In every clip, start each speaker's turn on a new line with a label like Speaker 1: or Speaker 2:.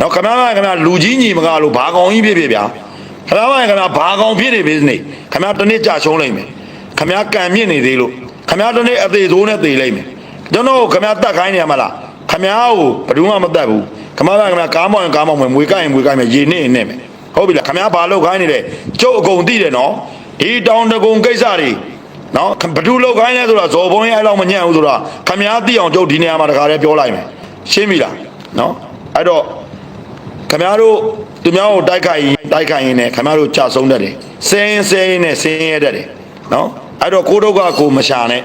Speaker 1: နော်ခမရခင်ဗျာလူကြီးညီမကလို့ဘာကောင်ကြီးဖြစ်ဖြစ်ဗျာခမရခင်ဗျာဘာကောင်ဖြစ်နေပြီနေခမရတစ်နေ့ကြာရှုံးလိုက်မယ်ခမရကံမြင့်နေသေးလို့ခမရတစ်နေ့အသေးဆိုးနဲ့သေလိုက်မယ်ကျွန်တော်ခမရတတ်ခိုင်းနေရမလားခမရကိုဘယ်သူမှမတတ်ဘူးခမရခင်ဗျာကားမောင်ရင်ကားမောင်မယ်မွေကိုက်ရင်မွေကိုက်မယ်ရေနစ်ရင်နစ်မယ်ဟုတ်ပြီလားခမရဘာလို့ခိုင်းနေလဲကျုပ်အကုန်သိတယ်နော်ဒီတောင်တကုံကိစ္စတွေနော်ဘဒူလောက်ခိုင်းလဲဆိုတာဇော်ဘုံရဲ့အဲ့လောက်မညံ့ဘူးဆိုတာခမားသိအောင်ကျုပ်ဒီနေရာမှာတခါတည်းပြောလိုက်မယ်ရှင်းပြီလားနော်အဲ့တော့ ခမားတို့သူများကိုတိုက်ခိုက်ရင်တိုက်ခိုက်ရင်လည်းခမားတို့ကြာဆုံးတတ်တယ်စင်းရင်စင်းရင်နဲ့စင်းရဲတတ်တယ်နော်အဲ့တော့ကိုဒုက္ခကိုမရှာနဲ့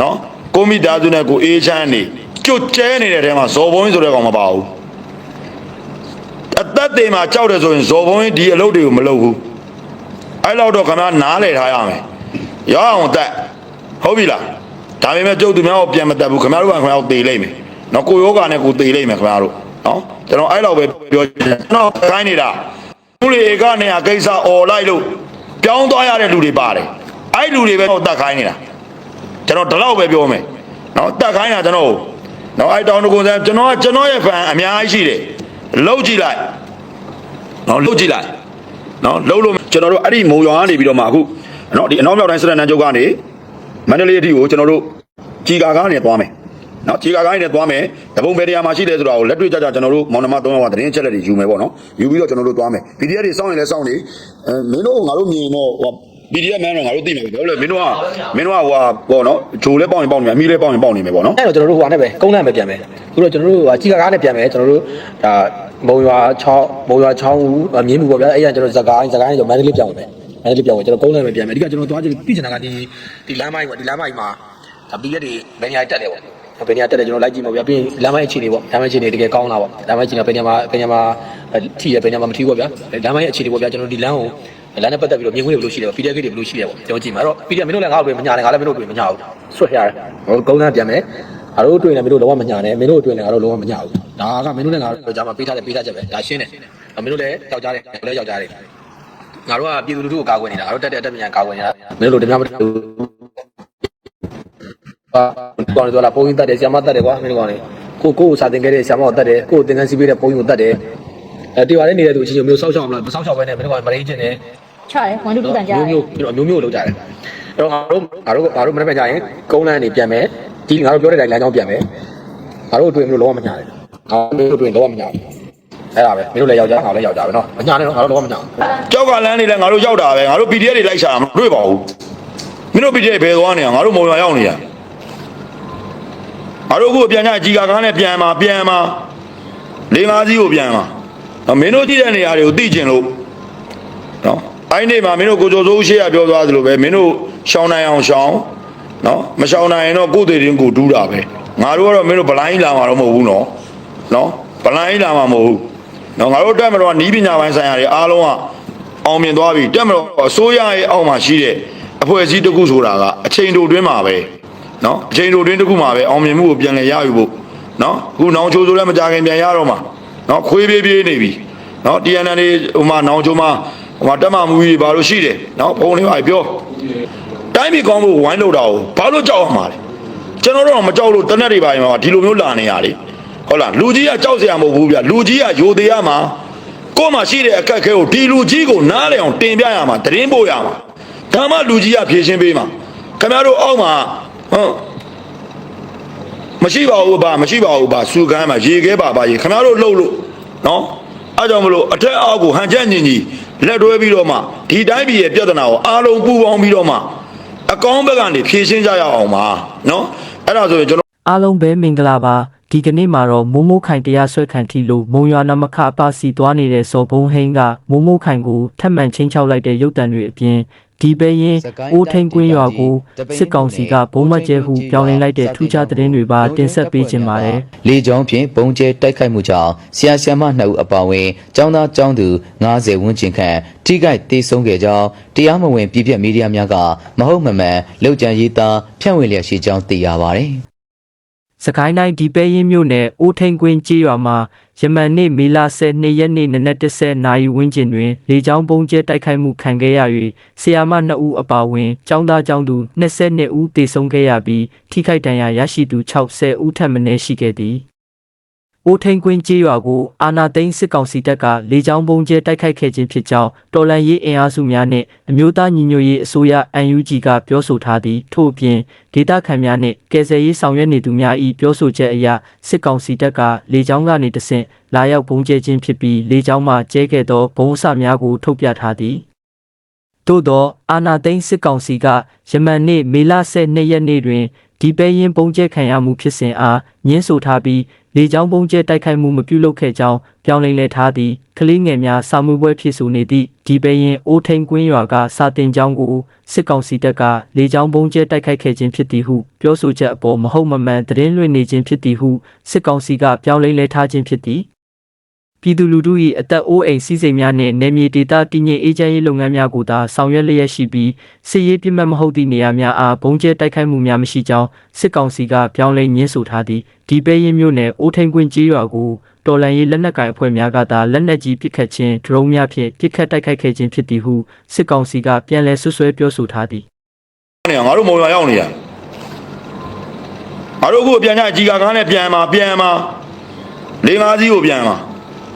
Speaker 1: နော်ကိုမိသားစုနဲ့ကိုအေးချမ်းနေကြွကျဲနေတဲ့ထဲမှာဇော်ဘုံဆိုတဲ့ကောင်မပါဘူးအသက်တွေမှာကြောက်တယ်ဆိုရင်ဇော်ဘုံဒီအလုပ်တွေကိုမလုပ်ဘူးအဲ့လောက်တော့ခင်ဗျားနားလေထားရမယ်ရအောင်တက်ဟုတ်ပြီလားဒါပေမဲ့ကျုပ်သူများကိုပြန်မတက်ဘူးခင်ဗျားတို့ကခင်ဗျားကိုသေလိုက်မယ်နော်ကိုယောဂာနဲ့ကိုသေလိုက်မယ်ခင်ဗျားတို့ နော်ကျွန်တော်အဲ့လောက်ပဲပြောချင်တယ်ကျွန်တော်ခိုင်းနေတာသူလေဧကနေဟာကိစ္စអော်လိုက်လို့ပြောင်းသွားရတဲ့လူတွေပါတယ်အဲ့လူတွေပဲတော့တက်ခိုင်းနေတာကျွန်တော်ဒီလောက်ပဲပြောမယ်နော်တက်ခိုင်းတာကျွန်တော်နော်အဲ့တောင်တကွန်ဆန်ကျွန်တော်ကကျွန်တော်ရဲ့ဖန်အများကြီးရှိတယ်လောက်ကြည့်လိုက်နော်လောက်ကြည့်လိုက်နော်လုံးလုံးကျွန်တော်တို့အဲ့ဒီမုံရွာကနေပြီးတော့မှအခုနော်ဒီအနောက်မြောက်တိုင်းစရနန်းချုပ်ကနေမန္တလေးအထိကိုကျွန်တော်တို့ကြီးကာကားနဲ့သွားမယ် နော်ကြီးကာကားနဲ့သွားမယ်တပုံဘယ်နေရာမှာရှိတယ်ဆိုတာကိုလက်တွေ့ကြကြကျွန်တော်တို့မောင်နှမသုံးယောက်ကသတင်းချက်လက်တွေယူမယ်ပေါ့နော်ယူပြီးတော့ကျွန်တော်တို့သွားမယ် PDF တွေစောင့်ရင်လည်းစောင့်နေအဲမင်းတို့ကငါတို့မြင်တော့ဟို PDF မန်းတော့ငါတို့သိမှာပဲဘာလို့လဲမင်းတို့ကမင်းတို့ကဟိုပေါ့နော်ဂျိုလဲပေါင်ရင်ပေါင်နေမယ်အမီလဲပေါင်ရင်ပေါင်နေမယ်ပေါ့နော်
Speaker 2: အဲ့တော့ကျွန်တော်တို့ဟိုကနေပဲကုန်းလန့်ပဲပြန်မယ်အခုတော့ကျွန်တော်တို့ဟိုကြီးကားနဲ့ပြန်မယ်ကျွန်တော်တို့ဒါမုံရွာ6မုံရွာချောင်းဦးမြင်းမှုပေါ့ဗျာအဲ့ရကျွန်တော်ဇကားဇကားနဲ့ကျွန်တော်မန္တလေးပြောင်းမယ်မန္တလေးပြောင်းမယ်ကျွန်တော်ကုန်းလန့်ပဲပြန်မယ်အဓိကကျွန်တော်သွားကြည့်ပြချင်တာကဒီဒီလမ်းမိုင်းပေါ့ဒီလမ်းမိုင်းမှာဒါပြီးရက်တွေဘယ်နေရာတက်တယ်ပေါ့ ဘယ်နေရာတက်တယ်ကျွန်တော်လိုက်ကြည့်မှာဗျာပြီးရင်လမ်းမိုင်းအခြေအနေပေါ့လမ်းမိုင်းအခြေအနေတကယ်ကောင်းလားပေါ့လမ်းမိုင်းအခြေအနေဘယ်နေရာမှာဘယ်နေရာမှာထိရဘယ်နေရာမှာမထိဘူးပေါ့ဗျာလမ်းမိုင်းအခြေအနေပေါ့ဗျာကျွန်တော်ဒီလမ်းကိုလမ်းနဲ့ပတ်သက်ပြီးတော့မြင်ခွင့်တွေဘယ်လိုရှိလဲ PDF တွေဘယ်လိုရှိလဲပေါ့ကျွန်တော်ကြည့်မှာအဲ့တော့ PDF မင်းတို့လည်းငါ့ကိုတွေ့မညာနဲ့ငါလည်းမင်းတို့တွေ့မညာဘူးဆွတ်ရတယ်ဟိုကုန်းလန့်ပြန်မယ်ငါတို့တွေ့နေမင်းတို့လုံးဝမညာနဲ့မင်းတို့တွေ့နေငါတို့လုံးဝမညာဘူးဒါကမင်းတို့နဲ့ငါတို့ကြားမှာပေးထားတဲ့ပေးထားချက်ပဲဒါရှင်းတယ်မင်းတို့လည်းယောက်ျားတယ်ငါတို့လည်းယောက်ျားတယ်ငါတို့ကပြည်သူလူထုကိုကာကွယ်နေတာငါတို့တက်တဲ့အတက်မြန်ကာကွယ်နေတာမင်းတို့တို့တများမတူအာ ကောင်းတယ်ဆိုလားပုံရင်းတက်တယ်ဆရာမတက်တယ်ကွာမင်းတို့ကောင်လေကိုကိုကိုစာတင်ခဲ့တဲ့ဆရာမကိုတက်တယ်ကိုကိုသင်တန်းစီးပေးတဲ့ပုံရင်းကိုတက်တယ်အဲတေပါလေးနေတဲ့သူအချင်းချင်းမျိုးစောက်ရှောက်အောင်လားမစောက်ရှောက်ပဲနဲ့မင်းတို့ကမရင်းချင်းနဲ့
Speaker 3: ချတယ်ဝန်တူတူတန်ကြတယ်
Speaker 2: မျိုးမျိုးမျိုးမျိုးလောက်ကြတယ်အဲ့တော့ငါတို့ငါတို့ငါတို့မနေ့ကကြာရင်ကုန်းလန်းနေပြန်မယ်ဒီငါတို့ပြောတဲ့တိုင်းလမ်းကြောင်းပြန်မယ်ငါတို့တွေ့မလို့လုံးဝမညာတယ်ငါတို့တွေ့လုံးဝမညာဘူးအဲ့ဒါပဲမင်းတို့လည်းယောက်ျားငါလည်းယောက်ျားပဲနော်မညာနဲ့နော်ငါတို့လုံးဝမညာဘူး
Speaker 1: ကြောက်ကလန်းနေလဲငါတို့ရောက်တာပဲငါတို့ PDF တွေလိုက်ရှာတာမတွေ့ပါဘူးမင်းတို့ PDF ဘယ်သွားနေရငါတို့မုံရွာရောက်နေရ ငါတို့အခုပြန်ကြကြီးကာကားနဲ့ပြန်มาပြန်มาလေးငါးစီးကိုပြန်มาနော်မင်းတို့ကြည့်တဲ့နေရာတွေကိုသိကျင်လို့နော်အဲ့ဒီနေ့မှာမင်းတို့ကိုကြိုစိုးရှေ့ရပြောသွားသလိုပဲမင်းတို့ရှောင်းနိုင်အောင်ရှောင်းနော်မရှောင်းနိုင်ရင်တော့ကိုယ်တည်ရင်ကိုဒူးတာပဲငါတို့ကတော့မင်းတို့ဗလိုင်းလာမှာတော့မဟုတ်ဘူးနော်နော်ဗလိုင်းလာမှာမဟုတ်ဘူး နော်ငါတို့တက်မတော်နီးပညာပိုင်းဆိုင်ရာတွေအားလုံးကအောင်မြင်သွားပြီတက်မတော်အစိုးရရဲ့အောက်မှာရှိတဲ့အဖွဲ့အစည်းတစ်ခုဆိုတာကအချိန်တိုတွင်းမှာပဲ နော်အချိန်တိုအတွင်းတစ်ခုမှာပဲအောင်မြင်မှုကိုပြန်လည်ရယူဖို့နော်အခုနောင်ချိုးဆိုလည်းမကြခင်ပြန်ရတော့မှာနော်ခွေးပြေးပြေးနေပြီနော် TNN တွေဟိုမှာနောင်ချိုးမှာဟိုမှာတက်မှမူကြီးဘာလို့ရှိတယ်နော်ဖုန်းလေးပါပြောတိုင်းပြည်ကောင်းဖို့ဝိုင်းလို့တာကိုဘာလို့ကြောက်အောင်မှာလဲကျွန်တော်တို့တော့မကြောက်လို့တနက်တွေပိုင်းမှာဒီလိုမျိုးလာနေရတယ်ဟုတ်လားလူကြီးကကြောက်စရာမဟုတ်ဘူးဗျလူကြီးကယိုသေးရမှာကို့မှာရှိတဲ့အခက်ခဲကိုဒီလူကြီးကိုနားလည်အောင်တင်ပြရမှာသတင်းပို့ရမှာဒါမှလူကြီးကဖြေရှင်းပေးမှာခင်ဗျားတို့အောက်မှာ ဟုတ်မရှိပါဘူးဗျမရှိပါဘူးဗျစူကမ်းမှာရေခဲပါပါရေခင်ဗျားတို့လှုပ်လို့နော်အဲကြောင့်မလို့အထက်အောက်ကိုဟန်ချက်ညင်ကြီးလက်တွဲပြီးတော့မှဒီတိုင်းပြည်ရဲ့ပြဿနာကိုအားလုံးပူးပေါင်းပြီးတော့မှအကောင်းဘက်ကနေဖြေရှင်းကြရအောင်ပါနော်အဲ့ဒါဆိုရင်ကျွန်တော်
Speaker 4: အားလုံးပဲမင်္ဂလာပါဒီကနေ့မှာတော့မိုးမိုးခိုင်တရားဆွဲခံထီလို့မုံရွာနမခအပစီသွားနေတဲ့စော်ဘုံဟိန်းကမိုးမိုးခိုင်ကိုထပ်မံချင်းချောက်လိုက်တဲ့ရုပ်တံတွေအပြင် ဒီပဲရင်အိုးထိန်ကွင်းရွာကိုစစ်ကောင်စီကဘုံမကျဲဟုပြောင်းလဲလိုက်တဲ့ထူးခြားသတင်းတွေပါတင်ဆက်ပေးခြင်းပါတယ်
Speaker 5: လေကြောင်းဖြင့်ပုံကျဲတိုက်ခိုက်မှုကြောင့်ဆရာဆရာမနှစ်ဦးအပါအဝင်ចောင်းသားចောင်းသူ90ဝန်းကျင်ခန့်ထိခိုက်ဒေဆုံးခဲ့ကြောင်းတရားမဝင်ပြည်ပြမီဒီယာများကမဟုတ်မမှန်လောက်ကျန်ရေးသားဖြန့်ဝေလျက်ရှိကြောင်းသိရပါဗျ။
Speaker 4: စကိုင်းတိုင်းဒီပဲရင်မြို့နယ်အိုးထိန်ကွင်းကျေးရွာမှာယမန်နေ့မေလ12ရက်နေ့နနက်10နာရီဝန်းကျင်တွင်လေကြောင်းပုံကျဲတိုက်ခိုက်မှုခံခဲ့ရ၍ဆီယာမ2ဦးအပါအဝင်ចောင်းသားចောင်းသူ22ဦးသေဆုံးခဲ့ရပြီးထိခိုက်ဒဏ်ရာရရှိသူ60ဦးထပ်မံရှိခဲ့သည် အိုထိန်ကွင်းကျေးရွာကိုအာနာသိန်းစစ်ကောင်စီတပ်ကလေကြောင်းပုံကျဲတိုက်ခိုက်ခဲ့ခြင်းဖြစ်ကြောင်းတော်လန်ရေးအင်အားစုများနှင့်အမျိုးသားညီညွတ်ရေးအစိုးရ UNG ကပြောဆိုထားသည်ထို့အပြင်ဒေသခံများနှင့်ကယ်ဆယ်ရေးဆောင်ရွက်နေသူများ၏ပြောဆိုချက်အရစစ်ကောင်စီတပ်ကလေကြောင်းကနေတဆင့်လာရောက်ပုံကျဲခြင်းဖြစ်ပြီးလေကြောင်းမှကျဲခဲ့သောဘုံအစများကိုထုတ်ပြထားသည်သို့သောအာနာသိန်းစစ်ကောင်စီကယမန်နေ့မေလ12ရက်နေ့တွင် ဒီပဲရင်ပုံကျဲခံရမှုဖြစ်စဉ်အားညှင်းဆိုထားပြီးလေကြောင်းပုံကျဲတိုက်ခိုက်မှုမပြုလုပ်ခဲ့ကြောင်းပြောင်းလဲလဲထားသည်ကလေးငယ်များစာမှုပွဲဖြစ်ဆိုနေသည့်ဒီပဲရင်အိုးထိန်ကွင်းရွာကစာတင်ကျောင်းကိုစစ်ကောင်စီတပ်ကလေကြောင်းပုံကျဲတိုက်ခိုက်ခဲ့ခြင်းဖြစ်သည်ဟုပြောဆိုချက်အပေါ်မဟုတ်မမှန်သတင်းလွှင့်နေခြင်းဖြစ်သည်ဟုစစ်ကောင်စီကပြောင်းလဲလဲထားခြင်းဖြစ်သည် ပြည်သူလူထု၏အသက်အိုးအိမ်စီးစိမ်များနှင့်နေမြေဒေသတည်ငြိမ်အေးချမ်းရေးလုပ်ငန်းများကိုသာဆောင်ရွက်လျက်ရှိပြီးစစ်ရေးပြစ်မှတ်မဟုတ်သည့်နေရာများအားဘုံကျဲတိုက်ခိုက်မှုများမရှိကြောင်းစစ်ကောင်စီကပြောင်းလဲညှင်းဆိုထားသည်ဒီပဲရင်မြို့နယ်အိုးထိန်ကွင်းကြီးရွာကိုတော်လန်ရေးလက်နက်ကိုင်အဖွဲ့များကသာလက်နက်ကြီးပစ်ခတ်ခြင်းဒရုန်းများဖြင့်ပစ်ခတ်တိုက်ခိုက်ခဲ့ခြင်းဖြစ်သည်ဟုစစ်ကောင်စီကပြန်လည်ဆွဆွဲပြောဆိုထားသည်
Speaker 1: နေငါတို့မုံရွာရောက်နေရငါတို့အခုပြန်ကြကြီးကာကားနဲ့ပြန်มาပြန်มาလေးငါးစီးကိုပြန်มา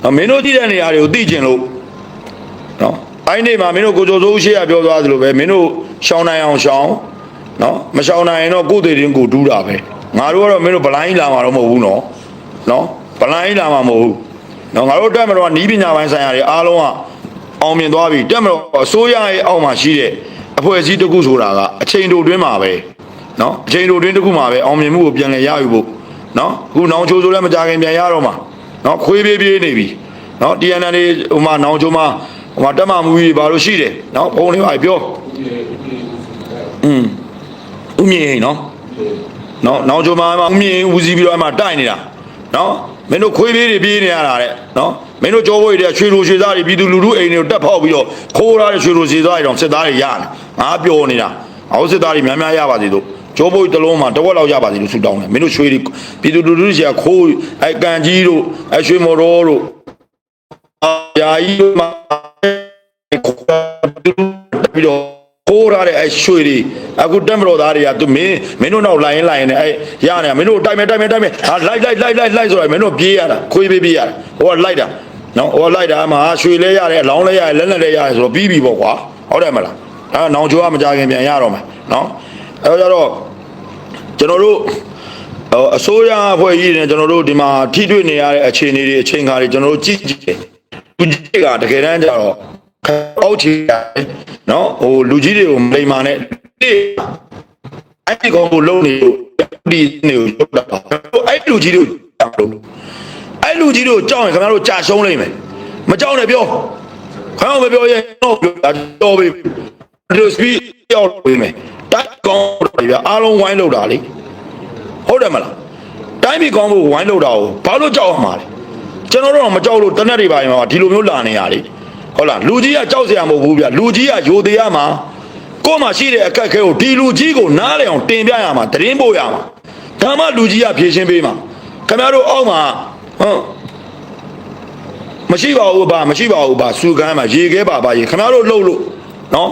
Speaker 1: နော်မင်းတို့ကြည့်တဲ့နေရာတွေကိုသိကျင်လို့နော်အဲ့ဒီနေ့မှာမင်းတို့ကိုကြိုစိုးရှိရပြောသွားသလိုပဲမင်းတို့ရှောင်းနိုင်အောင်ရှောင်းနော်မရှောင်းနိုင်ရင်တော့ကိုယ်တည်ရင်ကိုတူးတာပဲငါတို့ကတော့မင်းတို့ဗလိုင်းလာမှာတော့မဟုတ်ဘူးနော်နော်ဗလိုင်းလာမှာမဟုတ်ဘူးနော်ငါတို့တက်မတော်နီးပညာပိုင်းဆိုင်ရာတွေအားလုံးကအောင်မြင်သွားပြီတက်မတော်အစိုးရရဲ့အောက်မှာရှိတဲ့အဖွဲ့အစည်းတစ်ခုဆိုတာကအချိန်တိုတွင်းမှာပဲနော်အချိန်တိုတွင်းတစ်ခုမှာပဲအောင်မြင်မှုကိုပြန်လည်ရယူဖို့နော်အခုနောင်ချိုဆိုလည်းမကြခင်ပြန်ရတော့မှာ နော်ခွေးပြေးပြေးနေပြီနော် TNN လေးဟိုမှာနောင်ချိုမှာဟိုမှာတက်မမူကြီးဘာလို့ရှိတယ်နော်ဘုံလေးပါပြောอืมဥမြင့်နော်နော်နောက်ကြမှာမှဥမြင့်ဦးစီးပြီးတော့အမှတိုက်နေတာနော်မင်းတို့ခွေးပြေးတွေပြေးနေရတာတဲ့နော်မင်းတို့ကြောဘွေတွေကရွှေလိုရွှေသားတွေပြည်သူလူထုအိမ်တွေကိုတက်ဖောက်ပြီးတော့ခိုးထားတဲ့ရွှေလိုရွှေသားတွေတော့စစ်သားတွေရနေငါပြောနေတာအောက်စစ်သားတွေများများရပါစေတို့ ကြောဘွေတစ်လုံးမှာတစ်ဝက်လောက်ရပါစေလို့ဆုတောင်းတယ်မင်းတို့ရွှေတွေပြည်သူလူထုတွေကခိုးအဲကန်ကြီးတို့အဲရွှေမော်တော်တို့အာယာကြီးတို့မှာပြီးတော့ခိုးရတဲ့အဲရွှေတွေအခုတက်မတော်သားတွေကသူမင်းမင်းတို့နောက်လိုက်ရင်လိုက်ရင်လည်းအဲရနေမင်းတို့တိုက်မယ်တိုက်မယ်တိုက်မယ်ဟာလိုက်လိုက်လိုက်လိုက်လိုက်ဆိုတော့မင်းတို့ပြေးရတာခွေးပြေးပြေးရတာဟိုကလိုက်တာနော်ဟိုကလိုက်တာအမှရွှေလဲရတယ်အလောင်းလဲရတယ်လက်လက်လဲရတယ်ဆိုတော့ပြီးပြီပေါ့ကွာဟုတ်တယ်မလားအဲနောင်ချိုးကမကြခင်ပြန်ရတော့မယ်နော် အဲကြတော့ကျွန်တော်တို့ဟိုအစိုးရအဖွဲ့ကြီးနဲ့ကျွန်တော်တို့ဒီမှာထိတွေ့နေရတဲ့အခြေအနေတွေအချိန်ခါတွေကျွန်တော်တို့ကြည့်ကြည့်တယ်လူကြီးကတကယ်တမ်းကျတော့အောက်ချီရတယ်နော်ဟိုလူကြီးတွေကိုမလိမ္မာနဲ့အဲ့ဒီကောင်ကိုလုံးနေလို့ဒီနေကိုရုပ်တာအဲ့လူကြီးတွေကိုကြောက်လို့အဲ့လူကြီးတွေကိုကြောက်ရင်ခင်ဗျားတို့ကြာရှုံးလိမ့်မယ်မကြောက်နဲ့ပြောခင်ဗျားမပြောရင်တော့ပြောတာတော်ပြီဒီစပီရောက်ပြီမယ် တိုက်ကောင်တွေပြအားလုံးဝိုင်းလို့တာလေဟုတ်တယ်မလားတိုင်းပြည်ကောင်းဖို့ဝိုင်းလို့တာကိုဘာလို့ကြောက်ရမှာလဲကျွန်တော်တို့ကမကြောက်လို့တနက်တွေပါရင်ဒီလိုမျိုးလာနေရတယ်ဟုတ်လားလူကြီးကကြောက်စရာမဟုတ်ဘူးဗျလူကြီးကယိုသေးရမှာကိုယ်မှာရှိတဲ့အခက်အခဲကိုဒီလူကြီးကိုနားလည်အောင်တင်ပြရမှာတရင်ပို့ရမှာဒါမှလူကြီးကဖြေရှင်းပေးမှာခင်ဗျားတို့အောက်မှာဟုတ်မရှိပါဘူးဗျမရှိပါဘူးဗျစူကမ်းမှာရေခဲပါပါရေခင်ဗျားတို့လှုပ်လို့နော်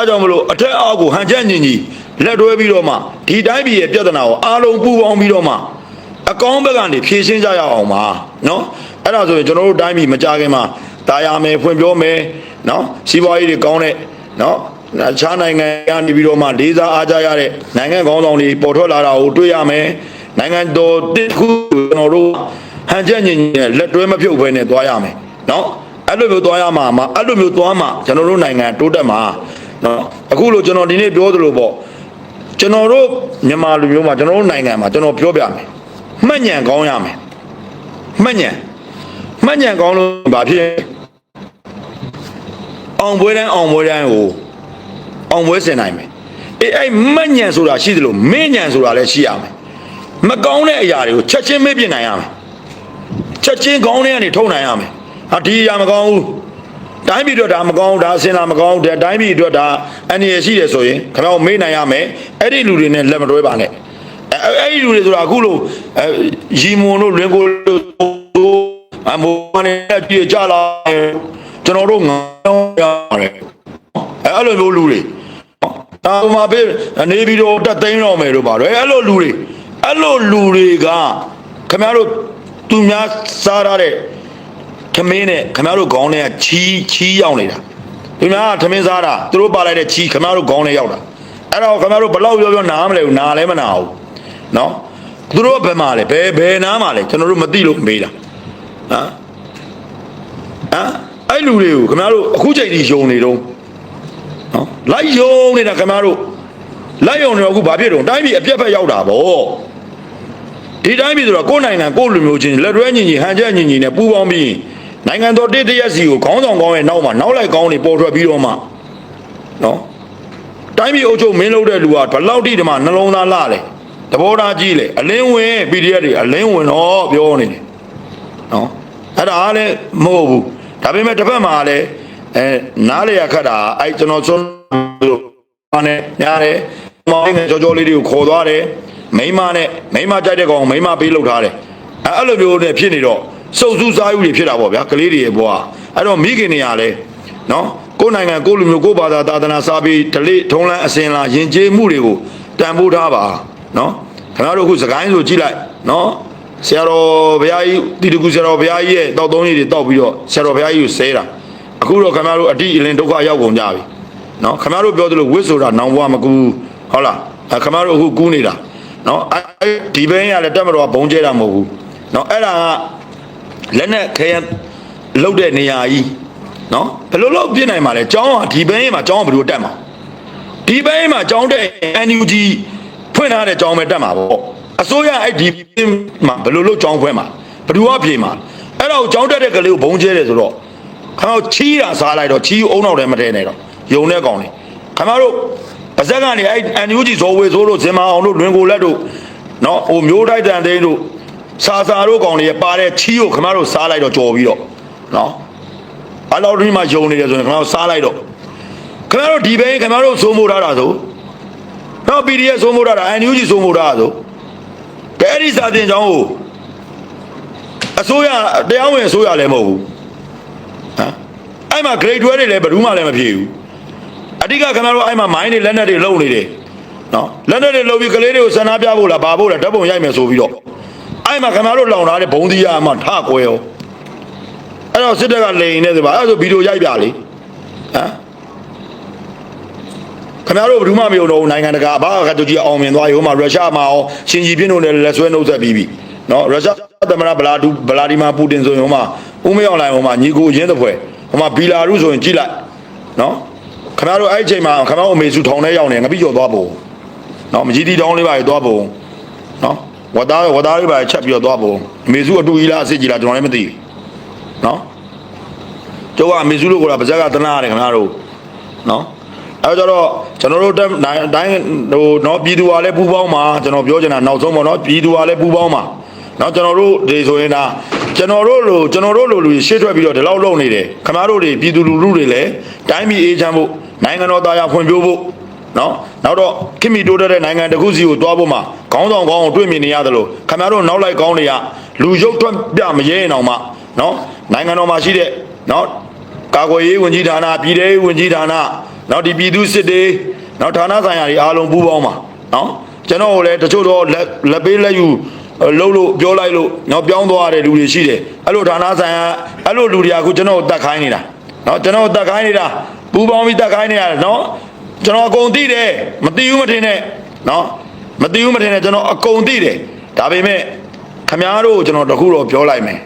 Speaker 1: အဲကြောင့်မလို့အထက်အောက်ကိုဟန်ချက်ညင်ကြီးလက်တွဲပြီးတော့မှဒီတိုင်းပြည်ရဲ့ပြဿနာကိုအားလုံးပူပေါင်းပြီးတော့မှအကောင်းဘက်ကနေဖြေရှင်းကြရအောင်ပါနော်အဲ့ဒါဆိုရင်ကျွန်တော်တို့တိုင်းပြည်မကြခင်မှာတာယာမယ်ဖွင့်ပြောမယ်နော်စီးပွားရေးတွေကောင်းတဲ့နော်အခြားနိုင်ငံကနေပြီးတော့မှလေးစားအားကြရတဲ့နိုင်ငံကောင်းဆောင်တွေပေါ်ထွက်လာတာကိုတွေ့ရမယ်နိုင်ငံတော်တစ်ခုကျွန်တော်တို့ဟန်ချက်ညင်ကြီးနဲ့လက်တွဲမဖြုတ်ဘဲနဲ့သွားရမယ်နော်အဲ့လိုမျိုးသွားရမှာမှာအဲ့လိုမျိုးသွားမှာကျွန်တော်တို့နိုင်ငံတိုးတက်မှာ နော်အခုလိုကျွန်တော်ဒီနေ့ပြောသလိုပေါ့ကျွန်တော်တို့မြန်မာလူမျိုးမှာကျွန်တော်တို့နိုင်ငံမှာကျွန်တော်ပြောပြမယ်မှတ်ညံကောင်းရမယ်မှတ်ညံမှတ်ညံကောင်းလို့ဘာဖြစ်လဲအောင်ပွဲတိုင်းအောင်ပွဲတိုင်းကိုအောင်ပွဲဆင်နိုင်မယ်အေးအဲ့မှတ်ညံဆိုတာရှိသလိုမင်းညံဆိုတာလည်းရှိရမယ်မကောင်းတဲ့အရာတွေကိုချက်ချင်းမေ့ပြစ်နိုင်ရမယ်ချက်ချင်းကောင်းတဲ့ကနေထုတ်နိုင်ရမယ်ဟာဒီအရာမကောင်းဘူး တိုင်းပြည်အတွက်ဒါမကောင်းဘူးဒါအစင်လာမကောင်းဘူးဒါတိုင်းပြည်အတွက်ဒါအန္တရာယ်ရှိတယ်ဆိုရင်ခင်ဗျားတို့မေ့နိုင်ရမယ်အဲ့ဒီလူတွေနဲ့လက်မတွဲပါနဲ့အဲ့အဲ့ဒီလူတွေဆိုတာအခုလို့အဲရီမွန်တို့လွင်ကိုတို့အမိုးနဲ့ကြည့်ကြလာကျွန်တော်တို့ငေါရတယ်အဲ့လိုမျိုးလူတွေဒါမှပဲနေပြီးတော့တက်သိမ်းတော့မယ်တို့ပါတော့အဲ့လိုလူတွေအဲ့လိုလူတွေကခင်ဗျားတို့သူများစားရတဲ့ ခမင်းနဲ့ခမတို့ခေါင်းထဲကချီချီရောက်နေတာသူများကခမင်းစားတာသူတို့ပါလိုက်တဲ့ချီခမတို့ခေါင်းထဲရောက်တာအဲ့တော့ခမတို့ဘလောက်ပြောပြောနားမလဲဘူးနားလည်းမနာဘူးနော်သူတို့ကဘယ်မှာလဲဘယ်ဘယ်နားမှာလဲကျွန်တော်တို့မသိလို့မေးတာဟမ်ဟမ်အဲ့လူတွေကိုခမတို့အခုချိန်ထိယုံနေတော့နော်လိုက်ယုံနေတာခမတို့လိုက်ယုံနေတော့အခုဘာဖြစ်တော့တိုင်းပြည်အပြက်ဖက်ရောက်တာဗောဒီတိုင်းပြည်ဆိုတော့ကိုယ်နိုင်ငံကိုယ်လူမျိုးချင်းလက်တွဲညီညီဟန်ချက်ညီညီနဲ့ပူးပေါင်းပြီး နိုင်ငံတော်တည်တရက်စီကိုခေါင်းဆောင်ကောင်းရဲ့နောက်မှာနောက်လိုက်ကောင်းနေပေါ်ထွက်ပြီးတော့မှနော်တိုင်းပြည်အုပ်ချုပ်မင်းလုပ်တဲ့လူကဘယ်လောက်ထိဒီမှာနှလုံးသားလှလဲတဘောသားကြီးလေအလင်းဝင် PDF တွေအလင်းဝင်တော့ပြောနေတယ်နော်အဲ့ဒါအားလည်းမဟုတ်ဘူးဒါပေမဲ့တစ်ဖက်မှာလည်းအဲနားလေရခတ်တာအဲ့ကျွန်တော်စွန်းလို့ဟာနဲ့ညားတယ်မောင်ငယ်ကြောကြောလေးတွေကိုခေါ်သွားတယ်မိန်းမနဲ့မိန်းမကြိုက်တဲ့ကောင်မိန်းမပေးလုပ်ထားတယ်အဲအဲ့လိုမျိုးနဲ့ဖြစ်နေတော့ စုပ်စူးစားယူတွေဖြစ်တာပေါ့ဗျာကလေးတွေရဲ့ဘဝအဲ့တော့မိခင်တွေကလည်းနော်ကိုယ်နိုင်ငံကိုယ်လူမျိုးကိုယ်ဘာသာသာသနာစားပြီးဒလိထုံးလန်းအစင်လာယဉ်ကျေးမှုတွေကိုတန်ဖိုးထားပါနော်ခင်ဗျားတို့အခုစကိုင်းဆိုကြည့်လိုက်နော်ဆရာတော်ဘုရားကြီးတီတကူဆရာတော်ဘုရားကြီးရဲ့တောက်သုံးရည်တွေတောက်ပြီးတော့ဆရာတော်ဘုရားကြီးကိုဆဲတာအခုတော့ခင်ဗျားတို့အတိအလင်းဒုက္ခရောက်ကုန်ကြပြီနော်ခင်ဗျားတို့ပြောသလိုဝစ်ဆိုတာနောင်ဘဝမကူဟုတ်လားအဲခင်ဗျားတို့အခုကူးနေတာနော်အဲဒီဘင်းရလည်းတက်မတော်ဘုံကျဲတာမဟုတ်ဘူးနော်အဲ့ဒါက လက်နဲ့ခဲရန်လုတ်တဲ့နေရာကြီးနော်ဘယ်လိုလုပ်ပြစ်နိုင်မှာလဲကျောင်းကဒီဘင်းမှာကျောင်းကဘယ်လိုတက်မှာဒီဘင်းမှာကျောင်းတဲ့ NUG ဖွင့်ထားတဲ့ကျောင်းပဲတက်မှာပေါ့အစိုးရအဲ့ဒီမှာဘယ်လိုလုပ်ကျောင်းဖွင့်မှာဘယ်သူကပြေမှာအဲ့တော့ကျောင်းတက်တဲ့ကလေးကိုဘုံကျဲတယ်ဆိုတော့ခင်ဗျားတို့ချီးတာစားလိုက်တော့ချီးအုံနောက်ထဲမထဲနဲ့တော့ယုံတဲ့ကောင်လေခင်ဗျားတို့ပါဇက်ကနေအဲ့ NUG ဇော်ဝေဆိုးတို့ဇင်မာအောင်တို့လွင်ကိုလက်တို့နော်ဟိုမျိုးတိုက်တန်သိန်းတို့ စာစာတို့ကောင်တွေပါတဲ့ချီးကိုခမတို့စားလိုက်တော့ကြော်ပြီးတော့နော်အဲ့လောက်ဒီမှာယုံနေတယ်ဆိုရင်ခမတို့စားလိုက်တော့ခမတို့ဒီဘဲခမတို့စိုးမိုးထားတာဆိုနော် PDF စိုးမိုးထားတာ NUG စိုးမိုးထားတာဆိုကဲအဲ့ဒီစာတင်ကြောင်းကိုအစိုးရတရားဝင်အစိုးရလည်းမဟုတ်ဘူးဟမ်အဲ့မှာ grade 12တွေလည်းဘယ်သူမှလည်းမဖြေဘူးအဓိကခမတို့အဲ့မှာ mine တွေလက်နက်တွေလုံနေတယ်နော်လက်နက်တွေလုံပြီးကလေးတွေကိုစန္ဒပြဖို့လားဘာဖို့လားဓာတ်ပုံရိုက်မယ်ဆိုပြီးတော့ အဲ့မှာခင်ဗျားတို့လောင်ထားတဲ့ဘုံသီးရအမှထကွဲရောအဲ့တော့စစ်တပ်ကလိန်နေတယ်ပါအဲ့ဒါဆိုဗီဒီယိုရိုက်ပြလေဟမ်ခင်ဗျားတို့ဘယ်သူမှမယုံတော့ဘူးနိုင်ငံတကာဘာကတူကြီးအောင်မြင်သွားရောမှာရုရှားမှာအောင်ရှင်ကြီးပြင်းတို့နဲ့လက်ဆွဲနှုတ်ဆက်ပြီးပြီနော်ရုရှားသမ္မတဗလာဒူဗလာဒီမာပူတင်ဆိုရင်ဟိုမှာဦးမေအောင်လိုင်ဟိုမှာညီကိုရင်းတဲ့ဖွဲ့ဟိုမှာဘီလာရုဆိုရင်ကြည့်လိုက်နော်ခင်ဗျားတို့အဲ့ဒီအချိန်မှာခင်ဗျားတို့အမေစုထောင်ထဲရောက်နေငပိကျော်သွားဖို့နော်မကြီးတီတောင်းလေးပါရသွားဖို့နော် ဝတ်သားဝတ်သားလေးပါချက်ပြီးတော့သွားပုံအမေစုအတူကြီးလားအစ်စ်ကြီးလားကျွန်တော်လည်းမသိဘူးနော်ကျုပ်ကအမေစုလို့ခေါ်တာပါဇက်ကတနာရတယ်ခင်ဗျားတို့နော်အဲကြတော့ကျွန်တော်တို့တိုင်းတိုင်းဟိုနော်ပြည်သူကလည်းပူပေါင်းမှာကျွန်တော်ပြောချင်တာနောက်ဆုံးပေါ့နော်ပြည်သူကလည်းပူပေါင်းမှာနော်ကျွန်တော်တို့ဒီဆိုရင်ဒါကျွန်တော်တို့လိုကျွန်တော်တို့လိုလူရှေ့ထွက်ပြီးတော့ဒီလောက်လုံနေတယ်ခင်ဗျားတို့တွေပြည်သူလူထုတွေလည်းတိုင်းပြည်အေးချမ်းဖို့နိုင်ငံတော်သားရဖွံ့ဖြိုးဖို့ နော်နောက်တော့ခင်မီတိုးတဲ့နိုင်ငံတစ်ခုစီကိုတွားဖို့မှာခေါင်းဆောင်ကောင်းကိုတွေ့မြင်နေရတယ်လို့ခင်ဗျားတို့နောက်လိုက်ကောင်းတွေကလူရုပ်ထွက်ပြမရဲရင်အောင်မှနော်နိုင်ငံတော်မှာရှိတဲ့နော်ကာကွယ်ရေးဝန်ကြီးဌာနပြည်ထောင်ရေးဝန်ကြီးဌာနနော်ဒီပြည်သူစစ်တွေနော်ဌာနဆိုင်ရာတွေအားလုံးပူးပေါင်းပါနော်ကျွန်တော်ကိုလည်းတချို့တော့လက်လက်ပေးလက်ယူလှုပ်လို့ပြောလိုက်လို့နော်ပြောင်းသွားတဲ့လူတွေရှိတယ်အဲ့လိုဌာနဆိုင်ရာအဲ့လိုလူတွေကအခုကျွန်တော်ကိုတတ်ခိုင်းနေတာနော်ကျွန်တော်ကိုတတ်ခိုင်းနေတာပူးပေါင်းပြီးတတ်ခိုင်းနေရတယ်နော် ကျွန်တော်အကုန်သိတယ်မသိဘူးမထင်နဲ့နော်မသိဘူးမထင်နဲ့ကျွန်တော်အကုန်သိတယ်ဒါပေမဲ့ခမားတို့ကိုကျွန်တော်တခုတော့ပြောလိုက်မယ်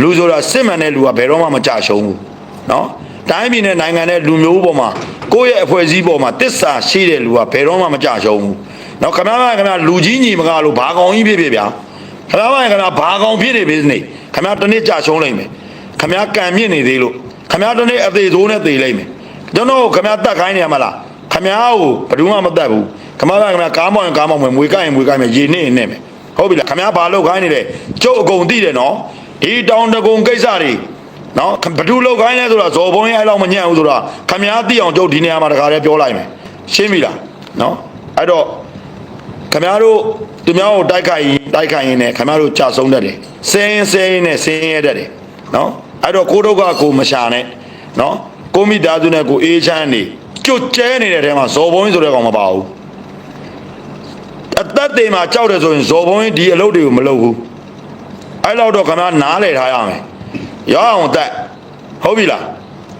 Speaker 1: လူဆိုတာစစ်မှန်တဲ့လူကဘယ်တော့မှမကြရှုံးဘူးနော်တိုင်းပြည်နဲ့နိုင်ငံနဲ့လူမျိုးပေါ်မှာကိုယ့်ရဲ့အဖွဲ့အစည်းပေါ်မှာတစ္ဆာရှိတဲ့လူကဘယ်တော့မှမကြရှုံးဘူးနော်ခမားကခမားလူကြီးညီမကလို့ဘာကောင်ကြီးဖြစ်ဖြစ်ဗျာခမားကခမားဘာကောင်ဖြစ်နေပြီနေခမားတစ်နေ့ကြရှုံးလိုက်မယ်ခမားကံမြင့်နေသေးလို့ခမားတစ်နေ့အသေးဆိုးနဲ့သေလိုက်မယ်ကျွန်တော်ခမားတတ်ခိုင်းနေရမလား ခမားကိုဘယ်သူမှမတတ်ဘူးခမားကခမားကားမောင်းရင်ကားမောင်းမယ်မွေကိုက်ရင်မွေကိုက်မယ်ရေနေရင်နေမယ်ဟုတ်ပြီလားခမားဘာလောက်ခိုင်းနေလဲကျုပ်အကုန်သိတယ်နော်ဒီတောင်တကုံကိစ္စတွေနော်ဘဒူလောက်ခိုင်းလဲဆိုတာဇော်ဘုံရဲ့အဲ့လောက်မညံ့ဘူးဆိုတာခမားသိအောင်ကျုပ်ဒီနေရာမှာတခါတည်းပြောလိုက်မယ်ရှင်းပြီလားနော်အဲ့တော့ခမားတို့သူများကိုတိုက်ခိုက်ရင်တိုက်ခိုက်ရင်လည်းခမားတို့ကြာဆုံးတတ်တယ်စင်းစင်းနဲ့စင်းရဲတတ်တယ်နော်အဲ့တော့ကိုဒုက္ခကိုမရှာနဲ့နော်ကိုမိသားစုနဲ့ကိုအေးချမ်းနေ ကြွကျဲနေတဲ့ထဲမှာဇော်ဘုံကြီးဆိုတဲ့ကောင်မပါဘူးအသက်တွေမှာကြောက်တယ်ဆိုရင်ဇော်ဘုံကြီးဒီအလုပ်တွေကိုမလုပ်ဘူးအဲ့လောက်တော့ခင်ဗျားနားလေထားရမယ်ရအောင်တက်ဟုတ်ပြီလား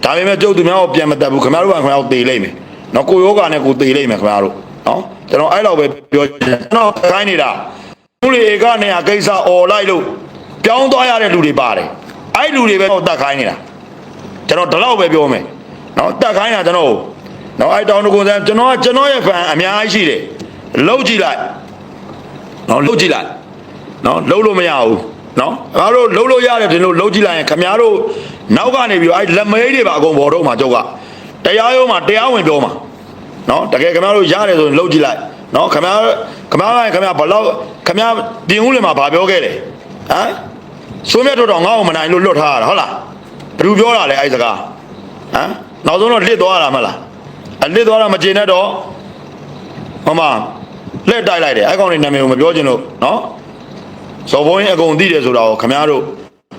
Speaker 1: ဒါပေမဲ့ကျုပ်သူများကိုပြန်မတက်ဘူးခင်ဗျားတို့ကခင်ဗျားကိုတေလိမ့်မယ်နော်ကိုယောဂနဲ့ကိုတေလိမ့်မယ်ခင်ဗျားတို့နော်ကျွန်တော်အဲ့လောက်ပဲပြောချင်တယ်ကျွန်တော်ခိုင်းနေတာလူတွေဧကနေကိစ္စអော်လိုက်လို့ပြောင်းသွားရတဲ့လူတွေပါတယ်အဲ့လူတွေပဲတော့တက်ခိုင်းနေတာကျွန်တော်ဒီလောက်ပဲပြောမယ်နော်တက်ခိုင်းတာကျွန်တော် နော်အဲ့တောင်တကွန်ဆန်ကျွန်တော်ကကျွန်တော်ရဲ့ fan အများကြီးရှိတယ်လုံးကြည့်လိုက်နော်လုံးကြည့်လိုက်နော်လုံးလို့မရဘူးနော်ငါတို့လုံးလို့ရတယ်ဒီလိုလုံးကြည့်လိုက်ရင်ခမများတို့နောက်ကနေပြီးတော့အဲ့လက်မေးတွေပါအကုန်ပေါ်တော့မှာကြောက်ကတရားရုံးမှာတရားဝင်ပြောမှာနော်တကယ်ခင်ဗျားတို့ရတယ်ဆိုရင်လှုပ်ကြည့်လိုက်နော်ခင်ဗျားခင်ဗျားကခင်ဗျားဘလောက်ခင်ဗျားပြင်ဦးလင်မှာဗာပြောခဲ့တယ်ဟမ်စိုးမြတ်တို့တော့ငါ့ကိုမနိုင်လို့လွတ်ထားရတာဟုတ်လားဘယ်သူပြောတာလဲအဲ့စကားဟမ်နောက်ဆုံးတော့လစ်သွားတာမဟုတ်လား အလစ်သွားတာမကျေနပ်တော့ဟောမလက်တိုက်လိုက်တယ်အဲ့ကောင်တွေနာမည်ကိုမပြောချင်လို့နော်စော်ဘုံရင်အကုန်သိတယ်ဆိုတာကိုခင်ဗျားတို့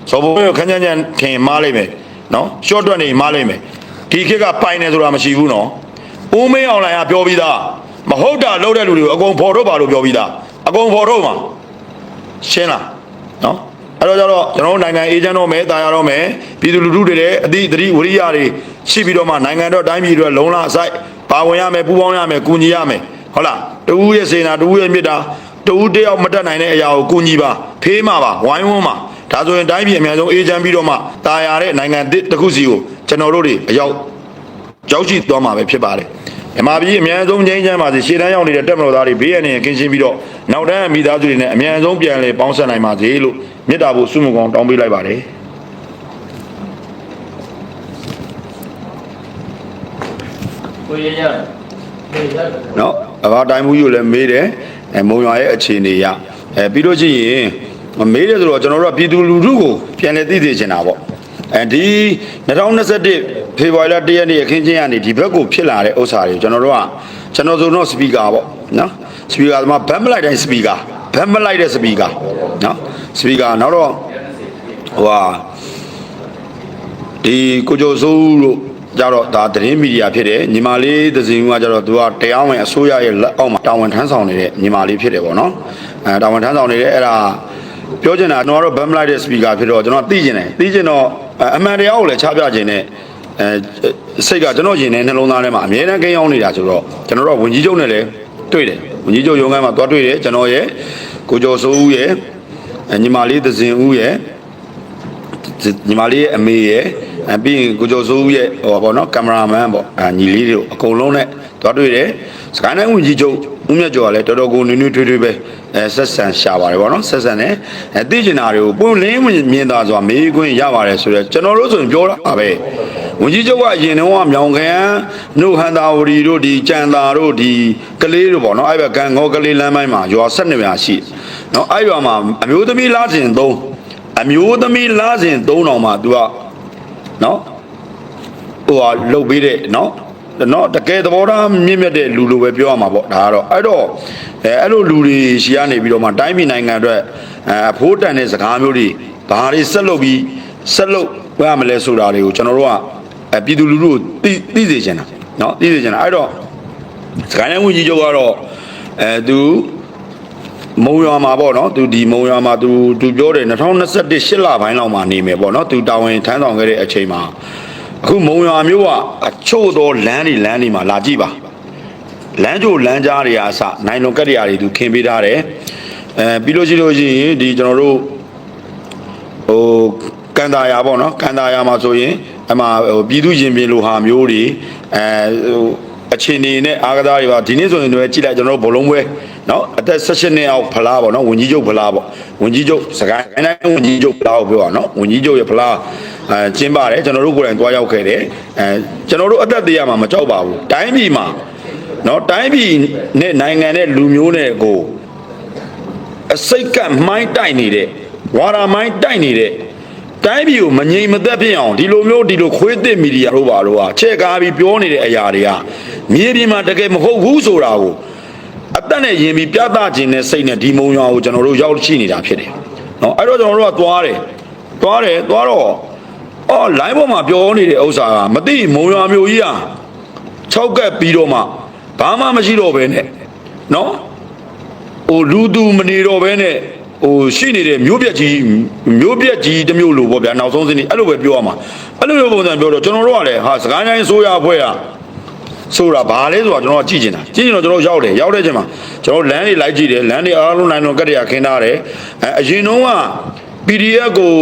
Speaker 1: စော်ဘုံရင်ကိုခန်းချမ်းချမ်းခင်မားလိုက်မယ်နော်ရှော့တွက်နေမားလိုက်မယ်ဒီခေတ်ကပိုင်တယ်ဆိုတာမရှိဘူးနော်ဦးမင်းအောင်လိုင်ကပြောပြီးသားမဟုတ်တာလုပ်တဲ့လူတွေကိုအကုန်ဖော်ထုတ်ပါလို့ပြောပြီးသားအကုန်ဖော်ထုတ်မှာရှင်းလားနော် အဲ့တော့ကျတော့ကျွန်တော်တို့နိုင်ငံအေဂျင့်တော့မယ်တာယာတော့မယ်ပြည်သူလူထုတွေလည်းအသည့်သတိဝရိယတွေရှိပြီးတော့မှနိုင်ငံတော်တိုင်းပြည်တွေလုံလအစိုက်ပါဝင်ရမယ်ပူးပေါင်းရမယ်ကူညီရမယ်ဟုတ်လားတဦးရဲ့စေနာတဦးရဲ့မေတ္တာတဦးတယောက်မတက်နိုင်တဲ့အရာကိုကူညီပါဖေးမှာပါဝိုင်းဝန်းမှာဒါဆိုရင်တိုင်းပြည်အများဆုံးအေဂျင့်ပြီးတော့မှတာယာတဲ့နိုင်ငံတစ်ခုစီကိုကျွန်တော်တို့တွေအရောက်ရောက်ရှိသွားမှာပဲဖြစ်ပါတယ်မြမပြည်အများဆုံးငြိမ်းချမ်းပါစေရှေ့တန်းရောက်နေတဲ့တက်မတော်သားတွေဘေးရန်နေကင်းရှင်းပြီးတော့နောက်တန်းမိသားစုတွေနဲ့အများဆုံးပြန်လည်ပေါင်းဆက်နိုင်ပါစေလို့ မေတ္တာပို့ဆုမကောင်းတောင်းပေးလိုက်ပါတယ်
Speaker 3: ကိုရရကိုရရ
Speaker 1: နော်အဘာတိုင်းမှုကြီးကိုလည်းမေးတယ်အဲမုံရွာရဲ့အခြေအနေရအဲပြီးလို့ရှိရင်မေးတယ်ဆိုတော့ကျွန်တော်တို့ကပြည်သူလူထုကိုပြန်လည်သိသိချင်တာပေါ့အဲဒီ2021ဖေဖော်ဝါရီလ1ရက်နေ့အခင်းချင်းကနေဒီဘက်ကိုဖြစ်လာတဲ့ဥစ္စာတွေကျွန်တော်တို့ကကျွန်တော်ဆိုတော့စပီကာပေါ့နော်စပီကာကမှဘတ်မလိုက်တိုင်းစပီကာဘတ်မလိုက်တဲ့စပီကာနော် စပီကာနောက်တော့ဟိုဟာဒီကိုကျော်စိုးတို့ကြတော့ဒါသတင်းမီဒီယာဖြစ်တယ်ညီမလေးသစင်ကကြတော့သူကတရားဝင်အစိုးရရဲ့လက်အောက်မှာတာဝန်ထမ်းဆောင်နေတဲ့ညီမလေးဖြစ်တယ်ပေါ့နော်အဲတာဝန်ထမ်းဆောင်နေတဲ့အဲ့ဒါပြောချင်တာကျွန်တော်ကတော့ဘမ်မလိုက်တဲ့ speaker ဖြစ်တော့ကျွန်တော်သိချင်တယ်သိချင်တော့အမှန်တရားကိုလည်းချပြချင်တဲ့အဲစိတ်ကကျွန်တော်ရင်ထဲနှလုံးသားထဲမှာအမြဲတမ်းကိန်းအောင်နေတာဆိုတော့ကျွန်တော်တို့ဝင်ကြီးချုပ်နဲ့လည်းတွေ့တယ်ဝင်ကြီးချုပ်ရုံးခန်းမှာသွားတွေ့တယ်ကျွန်တော်ရဲ့ကိုကျော်စိုးဦးရဲ့ ညီမလေးသစင်ဦးရဲ့ညီမလေးရဲ့အမေရဲ့အပြီးရင်ကိုကျော်စိုးဦးရဲ့ဟောပေါ့နော်ကင်မရာမန်ပေါ့အာညီလေးတို့အကုန်လုံးနဲ့တွားတွေ့တယ်စကိုင်းတိုင်းဝင်ကြီးချုပ် ဦးမြတ်ကျော်ကလည်းတော်တော်ကိုနွေးနွေးထွေးထွေးပဲအဲဆက်ဆံရှာပါတယ်ပေါ့နော်ဆက်ဆံတယ်အဲသိချင်တာတွေကိုပွင့်လင်းမြင်သာစွာမေးခွင့်ရပါတယ်ဆိုတော့ကျွန်တော်တို့ဆိုရင်ပြောတာပဲဝင်ကြီးချုပ်ကအရင်တော့မြောင်ခမ်းနှုတ်ဟန်တာဝရီတို့ဒီကြံသာတို့ဒီကလေးတို့ပေါ့နော်အဲ့ဘက်ကံငေါကလေးလမ်းပိုင်းမှာရွာ၁၂ရွာရှိနော်အဲ့ရွာမှာအမျိုးသမီးလားစဉ်သုံးအမျိုးသမီးလားစဉ်3000မှာ तू ကနော်ဟိုဟာလှုပ်ပေးတဲ့နော် နော်တကယ်သဘောထားမြင့်မြတ်တဲ့လူလိုပဲပြောရမှာပေါ့ဒါကတော့အဲ့တော့အဲအဲ့လိုလူတွေရှီကနေပြီးတော့မှတိုင်းပြည်နိုင်ငံအတွက်အဲအဖိုးတန်တဲ့စကားမျိုးတွေဘာတွေဆက်လုပ်ပြီးဆက်လုပ်ဝရမလဲဆိုတာတွေကိုကျွန်တော်တို့ကအပြည်သူလူထုကိုသိသိစေချင်တာနော်သိစေချင်တာအဲ့တော့စကိုင်းတိုင်းဝန်ကြီးချုပ်ကတော့အဲ तू မုံရွာမှာပေါ့နော်သူဒီမုံရွာမှာသူသူပြောတယ်2021 8လပိုင်းလောက်မှာနေမယ်ပေါ့နော်သူတာဝန်ထမ်းဆောင်ခဲ့တဲ့အချိန်မှာ အခုမုံရွာမြို့ကအချို့သောလမ်းတွေလမ်းတွေမှာလာကြည့်ပါလမ်းကြိုလမ်းကြားတွေအားစနိုင်လွန်ကက်တွေအားတွေသူခင်ပေးထားတယ်အဲပြီးလို့ရှိလို့ရှိရင်ဒီကျွန်တော်တို့ဟိုကန်တာယာပေါ့နော်ကန်တာယာမှာဆိုရင်အမှဟိုပြည်သူရင်ပြင်လိုဟာမျိုးတွေအဲဟိုအခြေအနေနဲ့အားကစားတွေပါဒီနေ့ဆိုရင်တော့ကြည့်လိုက်ကျွန်တော်တို့ဘလုံးပွဲနော်အသက်16နှစ်အောက်ဖလားပေါ့နော်ဝင်ကြီးချုပ်ဖလားပေါ့ဝင်ကြီးချုပ်စကိုင်းတိုင်းဝင်ကြီးချုပ်ဖလားကိုပြောတာနော်ဝင်ကြီးချုပ်ရဲ့ဖလား အဲကျင်းပတယ်ကျွန်တော်တို့ကိုယ်တိုင်တွားရောက်ခဲ့တယ်အဲကျွန်တော်တို့အသက်တရမှာမကြောက်ပါဘူးတိုင်းပြည်မှာနော်တိုင်းပြည်နဲ့နိုင်ငံနဲ့လူမျိုးနဲ့ကိုအစိတ်ကမိုင်းတိုက်နေတဲ့ဝါရာမိုင်းတိုက်နေတဲ့တိုင်းပြည်ကိုမငြိမ်မသက်ဖြစ်အောင်ဒီလိုမျိုးဒီလိုခွေးသစ်မီဒီယာတို့ပါတို့ဟာချဲ့ကားပြီးပြောနေတဲ့အရာတွေကမြေပြင်မှာတကယ်မဟုတ်ဘူးဆိုတာကိုအသက်နဲ့ယင်ပြီးပြသခြင်းနဲ့စိတ်နဲ့ဒီမုံရွာကိုကျွန်တော်တို့ရောက်ရှိနေတာဖြစ်တယ်။နော်အဲ့တော့ကျွန်တော်တို့ကသွားတယ်။သွားတယ်သွားတော့ အော် line ပေါ်မှာပြောနေတဲ့ဥစ္စာကမသိမုံရွာမျိုးကြီးอ่ะ6ကက်ပြီးတော့မှဘာမှမရှိတော့ဘဲနဲ့နော်ဟိုလူသူမနေတော့ဘဲနဲ့ဟိုရှိနေတဲ့မျိုးပြက်ကြီးမျိုးပြက်ကြီးတစ်မျိုးလိုပေါ့ဗျာနောက်ဆုံးစနစ်အဲ့လိုပဲပြောရမှာအဲ့လိုမျိုးပုံစံပြောတော့ကျွန်တော်တို့ကလည်းဟာစကိုင်းတိုင်းဆိုရအဖွဲ့ကဆိုတာဘာလဲဆိုတာကျွန်တော်ကကြည့်နေတာကြည့်ရင်တော့ကျွန်တော်ရောက်တယ်ရောက်တဲ့ချိန်မှာကျွန်တော်လမ်းတွေလိုက်ကြည့်တယ်လမ်းတွေအားလုံးနိုင်တော့ကတည်းကခင်းထားတယ်အဲအရင်တုန်းက PDF ကို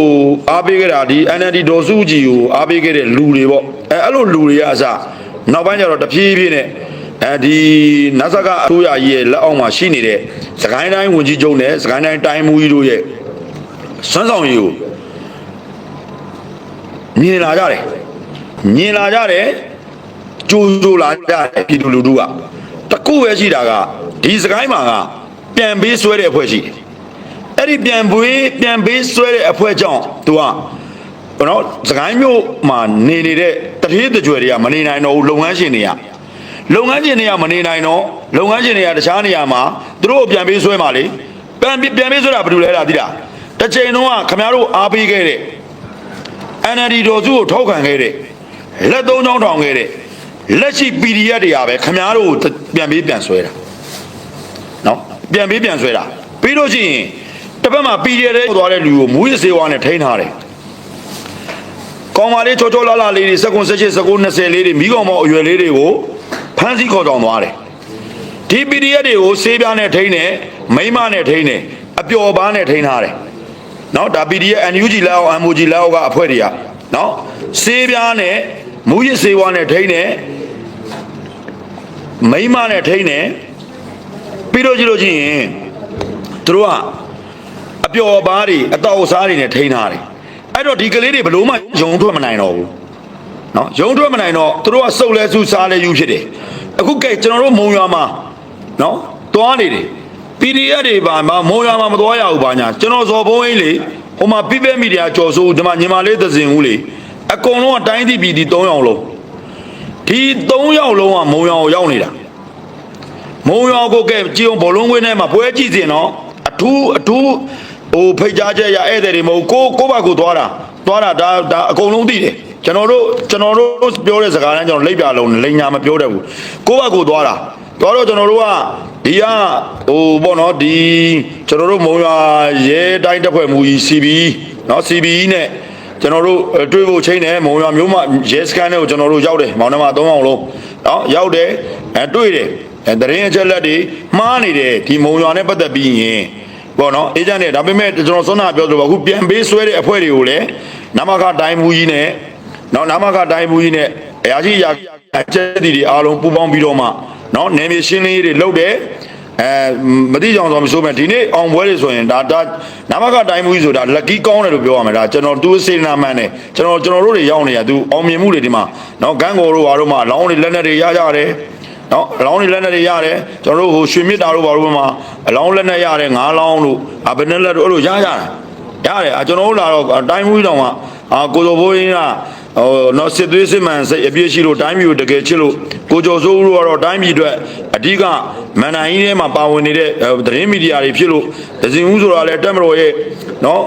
Speaker 1: အားပေးခဲ့တာဒီ NLD ဒေါ်စုကြည်ကိုအားပေးခဲ့တဲ့လူတွေပေါ့အဲအဲ့လိုလူတွေကအစနောက်ပိုင်းကျတော့တဖြည်းဖြည်းနဲ့အဲဒီနတ်ဆကအစိုးရကြီးရဲ့လက်အောက်မှာရှိနေတဲ့စကိုင်းတိုင်းဝန်ကြီးချုပ်နဲ့စကိုင်းတိုင်းတိုင်းမူကြီးတို့ရဲ့စွမ်းဆောင်ရည်ကိုမြင်လာကြတယ်မြင်လာကြတယ်ကြိုးကြိုးလာကြတယ်ပြည်သူလူထုကတကူပဲရှိတာကဒီစကိုင်းမှာကပြန်ပေးဆွဲတဲ့အဖွဲ့ရှိတယ် အဲ့ဒီပြန်ပွေးပြန်ပေးဆွဲတဲ့အဖွဲ့ကြောင့် तू ကဘောနော်စကိုင်းမြို့မှာနေနေတဲ့တတိတကြွယ်တွေကမနေနိုင်တော့ဘူးလုပ်ငန်းရှင်တွေကလုပ်ငန်းရှင်တွေကမနေနိုင်တော့လုပ်ငန်းရှင်တွေကတခြားနေရာမှာသူတို့ကိုပြန်ပေးဆွဲမှာလေပြန်ပြန်ပေးဆွဲတာဘာလို့လဲလားသိလားတစ်ချိန်တုန်းကခမရတို့အားပေးခဲ့တဲ့ NLD တော်စုကိုထောက်ခံခဲ့တဲ့လက်သုံးချောင်းထောင်ခဲ့တဲ့လက်ရှိ PDF တွေကပဲခမရတို့ကိုပြန်ပေးပြန်ဆွဲတာနော်ပြန်ပေးပြန်ဆွဲတာပြီးလို့ရှိရင် တစ်ဖက်မှာ PDF တဲ့သွားတဲ့လူကိုမူရစေဝါနဲ့ထိန်းထားတယ်ကောင်းပါလေးချောချောလာလာလေးတွေစက္ကွန်၁၈စက္ကွန်20လေးတွေမိကောင်မောင်အရွယ်လေးတွေကိုဖမ်းဆီးခေါ်ဆောင်သွားတယ်ဒီ PDF တွေကိုဆေးပြားနဲ့ထိန်းတယ်မိန်းမနဲ့ထိန်းတယ်အပျော်ပါးနဲ့ထိန်းထားတယ်နော်ဒါ PDF NUG လက်အောက် MOG လက်အောက်ကအဖွဲ့တွေကနော်ဆေးပြားနဲ့မူရစေဝါနဲ့ထိန်းတယ်မိန်းမနဲ့ထိန်းတယ်ပြီးတော့ကြည့်လို့ချင်းရင်သူတို့က အပျော်ပါးတွေအတော်စားတွေနဲ့ထိန်းထားတယ်အဲ့တော့ဒီကလေးတွေဘလို့မှယုံထွက်မနိုင်တော့ဘူးနော်ယုံထွက်မနိုင်တော့သူတို့ကစုပ်လဲစုစားလဲယူဖြစ်တယ်အခုကဲကျွန်တော်တို့မုံရွာမှာနော်သွားနေတယ် PDF တွေပါမှာမုံရွာမှာမသွားရဘူးပါညာကျွန်တော်ဇော်ဘုံအိလေဟိုမှာပြပဲမီဒီယာကြော်စိုးဒီမှာညီမလေးသစင်ဦးလေအကုန်လုံးကတိုင်းပြည်ပြည်ဒီ၃ယောက်လုံးဒီ၃ယောက်လုံးကမုံရွာကိုရောက်နေတာမုံရွာကိုကဲကြည်ုံဘောလုံးကွင်းထဲမှာပွဲကြည့်စင်တော့အထူးအထူး ဟိုဖိတ်ကြားချက်ရဧည့်သည်တွေမဟုတ်ကိုကိုဘက်ကိုသွားတာသွားတာဒါဒါအကုန်လုံးသိတယ်ကျွန်တော်တို့ကျွန်တော်တို့ပြောတဲ့စကားတန်းကျွန်တော်လိပ်ပြလုံးလိန်ညာမပြောတတ်ဘူးကိုဘက်ကိုသွားတာသွားတော့ကျွန်တော်တို့ကဒီကဟိုပေါ့နော်ဒီကျွန်တော်တို့မုံရွာရဲတိုင်းတပ်ဖွဲ့မူကြီး CB နော် CB နဲ့ကျွန်တော်တို့အဲတွေးဖို့ချိန်တယ်မုံရွာမျိုးမှရဲစခန်းထဲကိုကျွန်တော်တို့ရောက်တယ်မောင်နှမ၃အောင်လုံးနော်ရောက်တယ်အဲတွေ့တယ်အဲတရင်အချက်လက်တွေမှားနေတယ်ဒီမုံရွာနဲ့ပတ်သက်ပြီးရင် ပေါ့နော်အေဂျင့်နဲ့ဒါပေမဲ့ကျွန်တော်စောနာပြောသလိုပါအခုပြန်ပေးဆွဲတဲ့အဖွဲ့တွေကိုလည်းနမခတိုင်းမူကြီးနဲ့နော်နမခတိုင်းမူကြီးနဲ့အရာရှိအရာအချက်တွေတွေအားလုံးပူးပေါင်းပြီးတော့မှနော်နယ်မြေရှင်းလင်းရေးတွေလုပ်တယ်အဲမတိကြောင်ဆိုမဆိုမဲ့ဒီနေ့အောင်ပွဲတွေဆိုရင်ဒါဒါနမကတိုင်းမူကြီးဆိုတာလက်ကီးကောင်းတယ်လို့ပြောရမယ်ဒါကျွန်တော်သူစေနာမှန်တယ်ကျွန်တော်ကျွန်တော်တို့တွေရောက်နေရသူအောင်မြင်မှုတွေဒီမှာနော်ဂန်းကော်တို့ဘာတို့မှအလောင်းတွေလက်နက်တွေရကြတယ် နော်အလောင်းတွေလက်နဲ့တွေရတယ်ကျွန်တော်တို့ဟိုရွှေမြစ်တာတို့ဘာလို့မှာအလောင်းလက်နဲ့ရတယ်ငါးလောင်းတို့အဘယ်နဲ့လက်တို့အဲ့လိုရကြတာရတယ်အကျွန်တော်တို့လာတော့အတိုင်းမူးတောင်ကအာကိုတော်ဘိုးရင်းကဟိုနော်စစ်သွေးစစ်မှန်စိတ်အပြည့်ရှိလို့တိုင်းပြည်ကိုတကယ်ချစ်လို့ကိုကျော်စိုးဦးတို့ကတော့တိုင်းပြည်အတွက်အဓိကမန်နိုင်ကြီးထဲမှာပါဝင်နေတဲ့သတင်းမီဒီယာတွေဖြစ်လို့ဒဇင်ဦးဆိုတာလည်းတက်မတော်ရဲ့နော်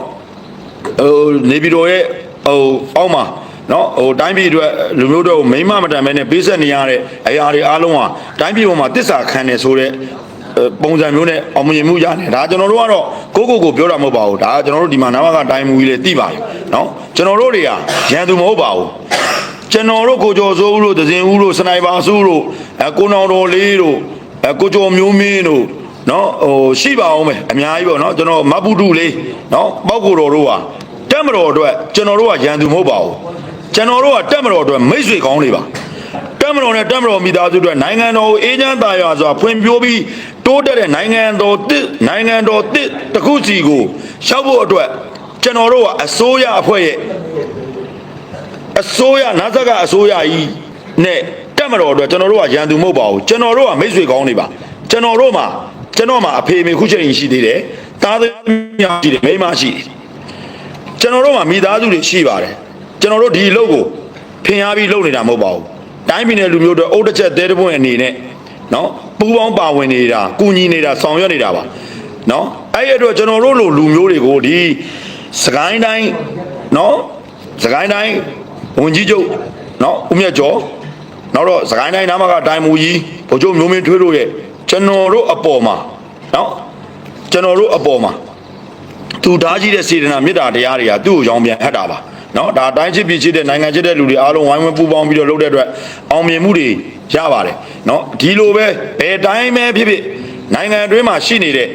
Speaker 1: ဟိုနေပြည်တော်ရဲ့ဟိုအောက်မှာ နော်ဟိုတိုင်းပြည်အတွက်လူမျိုးတို့မိမ့်မမတန်မဲနဲ့ပေးဆက်နေရတဲ့အရာတွေအားလုံးဟာတိုင်းပြည်ပေါ်မှာတစ္ဆာခံနေဆိုတဲ့ပုံစံမျိုးနဲ့အောင်မြင်မှုရတယ်ဒါကျွန်တော်တို့ကတော့ကိုကိုကိုပြောတာမဟုတ်ပါဘူးဒါကျွန်တော်တို့ဒီမှာနာမကတိုင်းမူကြီးလေသိပါတယ်နော်ကျွန်တော်တို့တွေကရန်သူမဟုတ်ပါဘူးကျွန်တော်တို့ကိုကျော်စိုးဦးတို့ဒဇင်ဦးတို့စနိုက်ပါစုတို့အဲကိုနောင်တော်လေးတို့အဲကိုကျော်မျိုးမင်းတို့နော်ဟိုရှိပါအောင်မယ်အများကြီးပေါ့နော်ကျွန်တော်မတ်ပုတုလေးနော်ပောက်ကိုတော်တို့ဟာတက်မတော်အတွက်ကျွန်တော်တို့ကရန်သူမဟုတ်ပါဘူး ကျွန်တော်တို့ကတက်မတော်အတွက်မိတ်ဆွေကောင်းတွေပါတက်မတော်နဲ့တက်မတော်မိသားစုအတွက်နိုင်ငံတော်ကိုအေးချမ်းသာယာစွာဖွံ့ဖြိုးပြီးတိုးတက်တဲ့နိုင်ငံတော်တစ်နိုင်ငံတော်တစ်တစ်ခုစီကိုရှောက်ဖို့အတွက်ကျွန်တော်တို့ကအစိုးရအဖွဲ့ရဲ့အစိုးရနာဇက်ကအစိုးရကြီးနဲ့တက်မတော်အတွက်ကျွန်တော်တို့ကရန်သူမဟုတ်ပါဘူးကျွန်တော်တို့ကမိတ်ဆွေကောင်းတွေပါကျွန်တော်တို့မှာကျွန်တော်မှာအဖေမေခုချိန်ရှိသေးတယ်သားသမီးရှိတယ်မိန်းမရှိတယ်ကျွန်တော်တို့မှာမိသားစုတွေရှိပါတယ် ကျွန်တော်တို့ဒီအလုပ်ကိုဖင်အားပြီးလုပ်နေတာမဟုတ်ပါဘူးတိုင်းပြည်နယ်လူမျိုးတွေအုတ်တစ်ချက်သေးတဲ့ပွင့်အနေနဲ့နော်ပူပေါင်းပါဝင်နေတာကုညီနေတာဆောင်ရွက်နေတာပါနော်အဲ့ဒီအတွက်ကျွန်တော်တို့လိုလူမျိုးတွေကိုဒီစကိုင်းတိုင်းနော်စကိုင်းတိုင်းဝန်ကြီးချုပ်နော်ဦးမြတ်ကျော်နောက်တော့စကိုင်းတိုင်းနာမကတိုင်းမူကြီးဗိုလ်ချုပ်မျိုးမင်းထွေးတို့ရဲ့ကျွန်တော်တို့အပေါ်မှာနော်ကျွန်တော်တို့အပေါ်မှာသူထားကြည့်တဲ့စေတနာမေတ္တာတရားတွေကသူ့ကိုရောင်းပြန်ဟတ်တာပါ နော်ဒါတိုင်းချစ်ပြည်ချစ်တဲ့နိုင်ငံချစ်တဲ့လူတွေအားလုံးဝိုင်းဝန်းပူးပေါင်းပြီးတော့လုပ်တဲ့အတွက်အောင်မြင်မှုတွေရပါတယ်နော်ဒီလိုပဲဘယ်တိုင်းပဲဖြစ်ဖြစ်နိုင်ငံအတွင်းမှာရှိနေတဲ့